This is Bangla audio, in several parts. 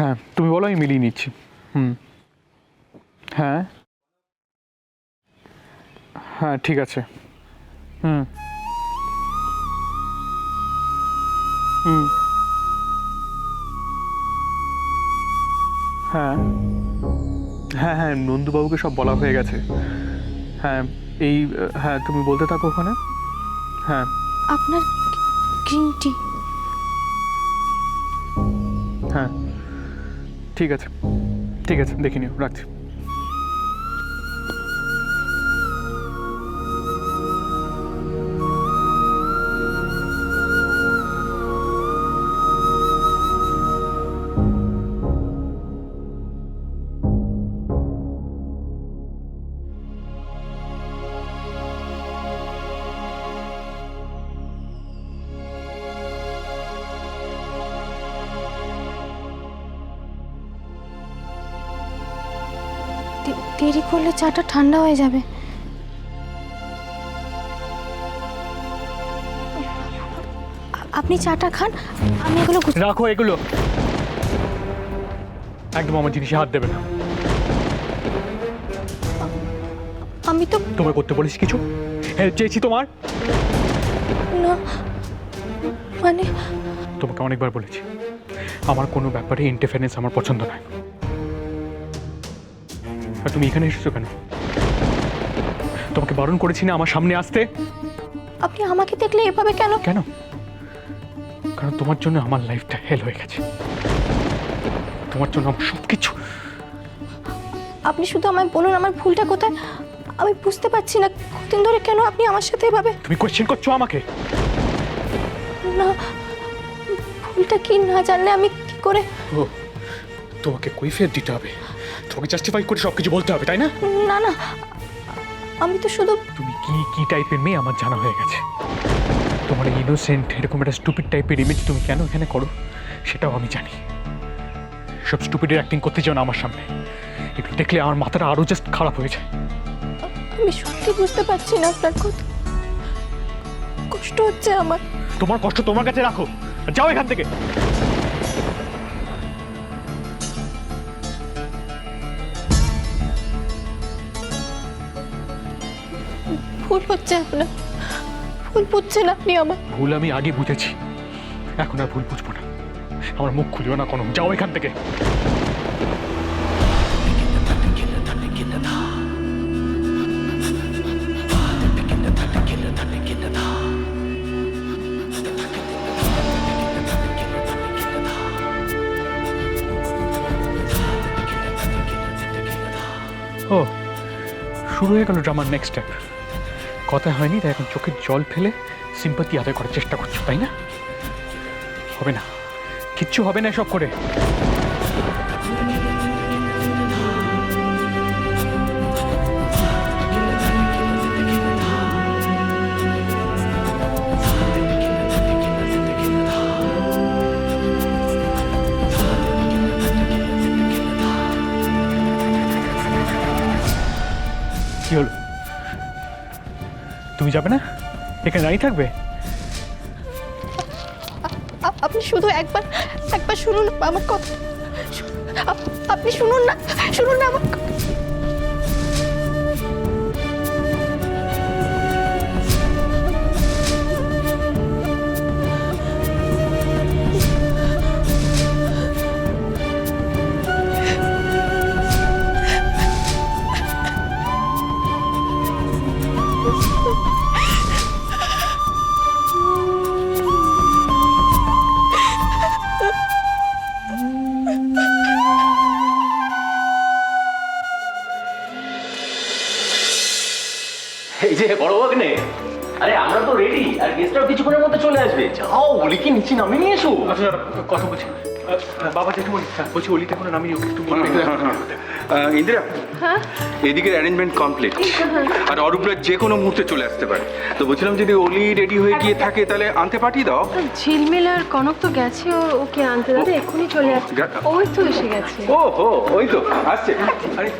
হ্যাঁ তুমি বলো আমি মিলিয়ে নিচ্ছি। হুম। হ্যাঁ। হ্যাঁ ঠিক আছে। হুম। হুম। হ্যাঁ। হ্যাঁ হ্যাঁ নন্দুবাবুকে সব বলা হয়ে গেছে। হ্যাঁ এই হ্যাঁ তুমি বলতে থাকো ওখানে। হ্যাঁ। আপনার গ্রিন টি হ্যাঁ। ঠিক আছে। ঠিক আছে দেখে নিও রাখছি। দেরি করলে চাটা ঠান্ডা হয়ে যাবে। আপনি চাটা খান আমি এগুলো রাখো এগুলো। একদম আমার জিনিসে হাত দেবে না। আমি তো তোমায় করতে বলিস কিছু? হেল্প চেয়েছি তোমার। না মানে তোমাকে অনেকবার বলেছি। আমার কোনো ব্যাপারে ইন্টারফারেন্স আমার পছন্দ নয়। আর তুমি এখানে এসেছ কেন? তোমাকে বারণ করেছি না আমার সামনে আসতে? আপনি আমাকে দেখলে এভাবে কেন? কেন? কারণ তোমার জন্য আমার লাইফটা হেল হয়ে গেছে। তোমার জন্য আমার সব কিছু আপনি শুধু আমায় বলুন আমার ভুলটা কোথায়? আমি বুঝতে পারছি না কতদিন ধরে কেন আপনি আমার সাথে এভাবে তুমি কোয়েশ্চেন করছ আমাকে? না ভুলটা কি না জানলে আমি কি করে ও তোমাকে কৈফিয়ত দিতে হবে। তোমাকে জাস্টিফাই করে সব কিছু বলতে হবে তাই না? না না। আমি তো শুধু তুমি কি কি টাইপের মেয়ে? আমার জানা হয়ে গেছে। তোমার ইনোসেন্ট এরকম একটা স্টুপিড টাইপের ইমেজ তুমি কেন এখানে করো? সেটাও আমি জানি। সব স্টুপিডের অ্যাক্টিং করতে চাও না আমার সামনে। এগুলো দেখলে আমার মাথাটা আরও জাস্ট খারাপ হয়ে যায়। আমি সত্যি বুঝতে পারছি না আপনার কথা। কষ্ট হচ্ছে আমার। তোমার কষ্ট তোমার কাছে রাখো। যাও এখান থেকে। ভুল হচ্ছে আপনার। ভুল বুঝছেন আপনি আমার। ভুল আমি আগে বুঝেছি। এখন আর ভুল বুঝব না। আমার মুখ খুলিও না কোনো। যাও এখান থেকে। ও, শুরু হয়ে গেল ড্রামার নেক্সট স্টেপ কথা হয়নি, তাই এখন চোখের জল ফেলে সিম্পাতি আদায় করার চেষ্টা করছ, তাই না? হবে না। কিচ্ছু হবে না সব করে। তুমি যাবে না? এখানে দাঁড়িয়ে থাকবে? আপনি শুধু একবার একবার শুনুন আমার কথা আপনি শুনুন না শুনুন না বড় ভাগ্নে আরে আমরা তো রেডি আর গেস্টরাও কিছুক্ষণের মধ্যে চলে আসবে। যাও ওলিকে নিচে নামিয়ে নিয়ে এসো। আচ্ছা কথা বলছি। বাবা যেটু বলি বলছি অলিতে কোনো নামিয়ে ওকে একটু বলবে আহ, ইন্দিরা এদিকের অ্যারেঞ্জমেন্ট কমপ্লিট আর অরূপরা যে কোনো মুহূর্তে চলে আসতে পারে। তো বলছিলাম যদি অলি রেডি হয়ে গিয়ে থাকে তাহলে আনতে পাঠিয়ে দাও। ঝিলমিল আর কনক তো গেছে ও- ওকে আনতে দাদা এক্ষুনি চলে আসছে। ওই তো এসে গেছে। ও হো ওই তো আসছে। আরে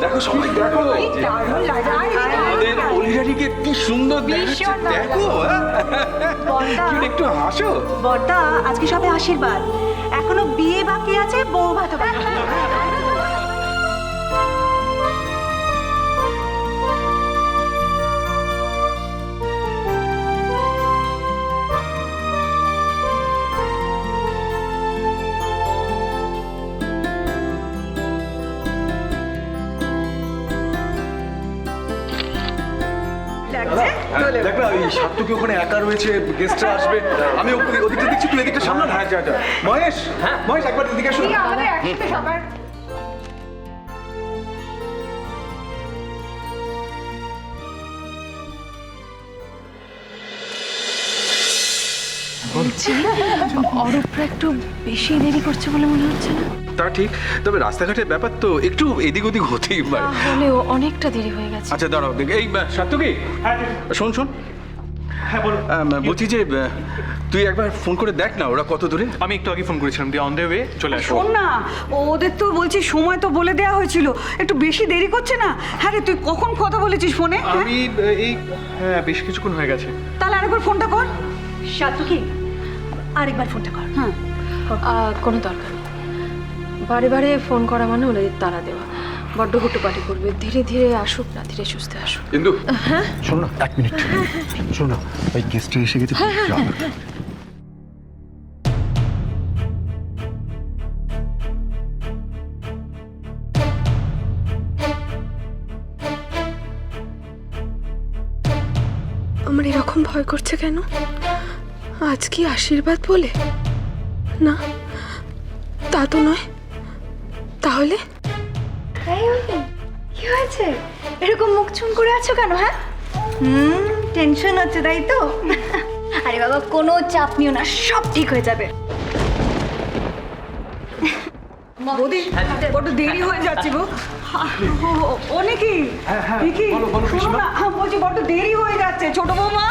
দেখো সবাই দেখো। আমাদের অলিরানিকে কি সুন্দর দেখাচ্ছে দেখো হ্যাঁ? একটু হাসো। বর্দা আজকে সবে আশীর্বাদ। এখনও বিয়ে বাকি আছে বউ ভাত বাকি। না ওখানে একা রয়েছে গেস্টরা আসবে। আমি ওদিক- ওদিকটা দেখছি তুই এদিকটা সামনে হ্যাঁ যা যা মহেশ মহেশ একবার এদিকে আসো। বলছি অরূপরা একটু বেশি দেরি করছে বলে মনে হচ্ছে না? তা ঠিক তবে রাস্তাঘাটের ব্যাপার তো একটু এদিক ওদিক হতেই পারে। হলেও অনেকটা দেরি হয়ে গেছে। আচ্ছা দাঁড়াও এই সাত্তুকি শোন শোন। হ্যাঁ বলো বলছি যে তুই একবার ফোন করে দেখ না ওরা কত দূরে। আমি একটু আগে ফোন করেছিলাম দিয়ে অন দ্য ওয়ে চলে আসো শোন না ওদের তো বলছি সময় তো বলে দেওয়া হয়েছিল। একটু বেশি দেরি করছে না? হ্যাঁ রে তুই কখন কথা বলেছিস ফোনে? হ্যাঁ? আমি আহ, এই হ্যাঁ বেশ কিছুক্ষণ হয়ে গেছে। তাহলে আরেকবার ফোনটা কর। সাতুকি আরেকবার ফোনটা কর। হ্যাঁ। আহ, কোনো দরকার নেই। বারে বারে ফোন করা মানে ওদের তারা দেওয়া। বড্ড হুটুপাটি করবে ধীরে ধীরে আসুক না ধীরে সুস্থে আসুক। কিন্তু শোনো না এক মিনিট। শোনো না ওই গেস্টটা এসে গেছে যা। আমার এরকম ভয় করছে কেন? আজ কি আশীর্বাদ বলে? না তা তো নয়। তাহলে? কি হয়েছে? এরকম মুখ চুন করে আছো কেন হ্যাঁ? হুম টেনশন হচ্ছে, তাই তো? আরে বাবা, কোনো চাপ নিও না, সব ঠিক হয়ে যাবে। বৌদি বড্ড দেরি হয়ে যাচ্ছে গো। অনেকি কি শোনো না হ্যাঁ, বলছি বড্ড দেরি হয়ে যাচ্ছে। ছোট বৌমা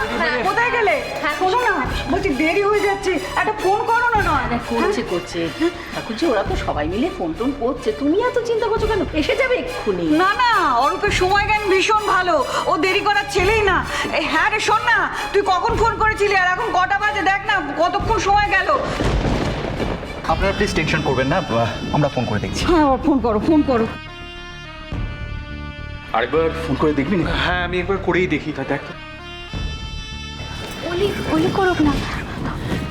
কোথায় গেলে? শোনো না বলছি দেরি হয়ে যাচ্ছে। একটা ফোন করো না নয়। করছে করছে। এখন ওরা তো সবাই মিলে ফোন টোন করছে। তুমি এত চিন্তা করছ কেন? এসে যাবে এক্ষুনি। না না অরূপের সময় জ্ঞান ভীষণ ভালো। ও দেরি করার ছেলেই না। হ্যাঁ রে শোন না তুই কখন ফোন করেছিলি? আর এখন কটা বাজে? দেখ না কতক্ষণ সময় গেল। আপনারা প্লিজ টেনশন করবেন না আমরা ফোন করে দেখছি। হ্যাঁ ফোন করো ফোন করো। আরেকবার ফোন করে দেখবি না হ্যাঁ আমি একবার করেই দেখি তা দেখ। ওলি ওলি করুক না।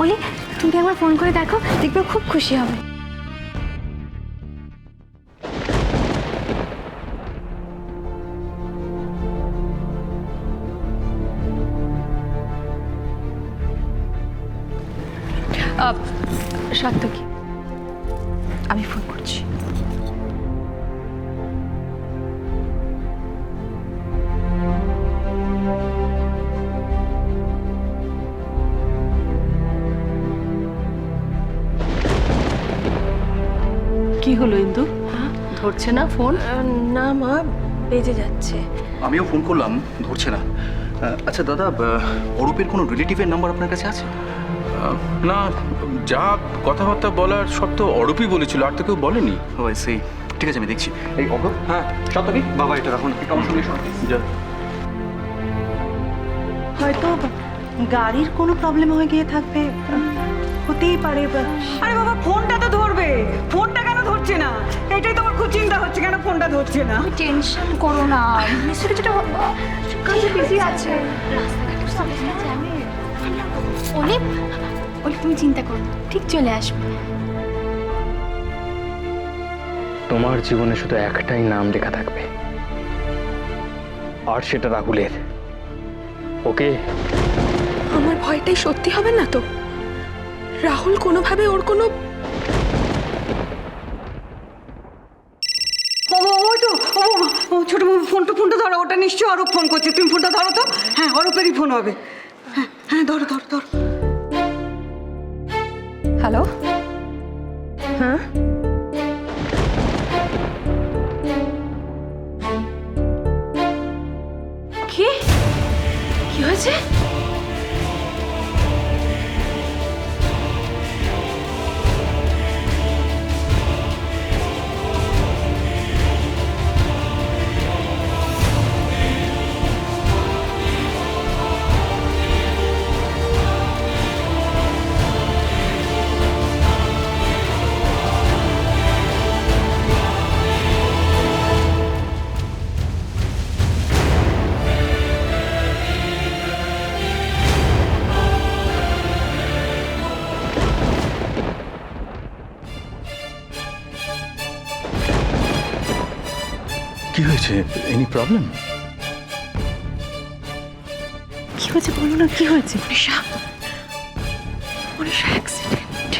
ওলি তুমি একবার ফোন করে দেখো দেখবে খুব খুশি হবে। সাত্তকী আমি ফোন করছি। কি হলো ইন্দু? ধরছে না ফোন? না মা বেজে যাচ্ছে। আমিও ফোন করলাম ধরছে না। আচ্ছা দাদা অরূপের কোনো রিলেটিভের নাম্বার আপনার কাছে আছে? না যা কথাবার্তা বলার সব তো অরূপই বলেছিল আর তো কেউ বলেনি। ও সেই ঠিক আছে আমি দেখছি। এই অরূপ হ্যাঁ সত্যি বাবা এটা রাখুন হয়তো গাড়ির কোনো প্রবলেম হয়ে গিয়ে থাকবে। হতেই পারে আরে বাবা ফোনটা তো ধরবে। ফোনটা কেন ধরছে না? এটাই তোমার খুব চিন্তা হচ্ছে কেন ফোনটা ধরছে না? টেনশন করো না। নিশ্চয়ই কিছুটা কাজে বিজি আছে। রাস্তাঘাটের সমস্যা জ্যামে ওলি ওলি তুমি চিন্তা করো না, ঠিক চলে আসবে। তোমার জীবনে শুধু একটাই নাম লেখা থাকবে আর সেটা রাহুলের। ওকে? আমার ভয়টাই সত্যি হবে না তো? রাহুল কোনোভাবে ওর কোনো ছোট ফোনটা ফোনটা ধরো ওটা নিশ্চয়ই অরূপ ফোন করছে। তুমি ফোনটা ধরো তো। হ্যাঁ অরূপেরই ফোন হবে। হ্যাঁ ধর ধর ধরো। হ্যালো? হ্যাঁ? কি? কি হয়েছে? কি হয়েছে? এনি প্রবলেম কি হয়েছে বলো না কি হয়েছে? মনীষা। মনীষা অ্যাক্সিডেন্ট